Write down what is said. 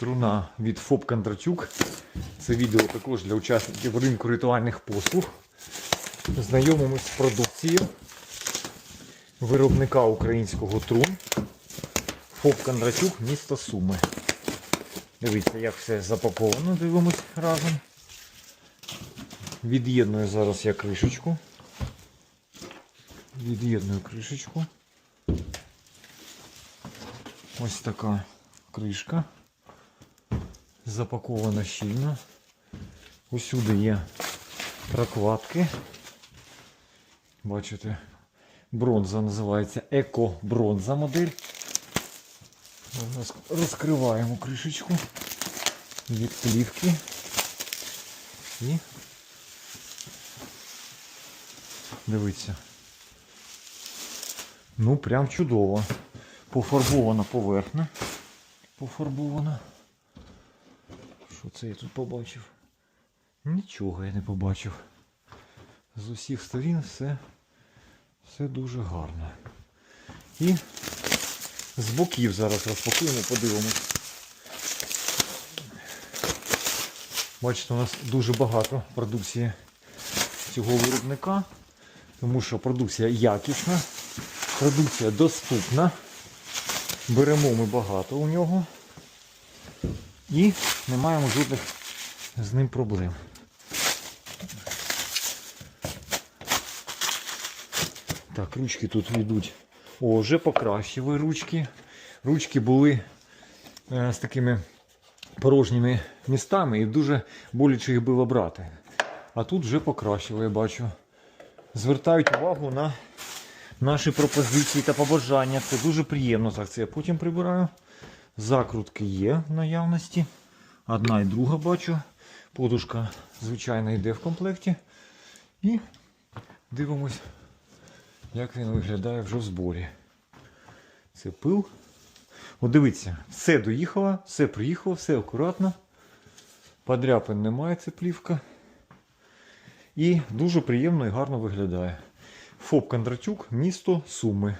Труна від ФОП Кондратюк. Це відео також для учасників ринку ритуальних послуг. Знайомимось з продукцією виробника українського трун. ФОП Кондратюк, місто Суми. Дивіться, як все запаковано, дивимось разом. Від'єдную зараз я кришечку. Від'єдную кришечку. Ось така кришка. Запакована щільно. Усюди є прокладки. Бачите, бронза називається еко-бронза модель. Розкриваємо кришечку від плівки. І дивіться. Ну, прям чудово. Пофарбована поверхня. Пофарбована. Що це я тут побачив? Нічого я не побачив. З усіх сторін все, все дуже гарно. І з боків зараз розпакуємо, подивимось. Бачите, у нас дуже багато продукції цього виробника, тому що продукція якісна, продукція доступна. Беремо ми багато у нього і не маємо жодних з ним проблем. Так, ручки тут йдуть. О, вже покращили ручки. Ручки були е, з такими порожніми містами і дуже боляче їх було брати. А тут вже покращили, я бачу. Звертають увагу на наші пропозиції та побажання. Це дуже приємно. Так, це я потім прибираю. Закрутки є в наявності. Одна і друга бачу. Подушка, звичайно, йде в комплекті. І дивимось, як він виглядає вже в зборі. Це пил. От дивіться, все доїхало, все приїхало, все акуратно. Подряпин немає, це плівка. І дуже приємно і гарно виглядає. ФОП Кондратюк, місто Суми.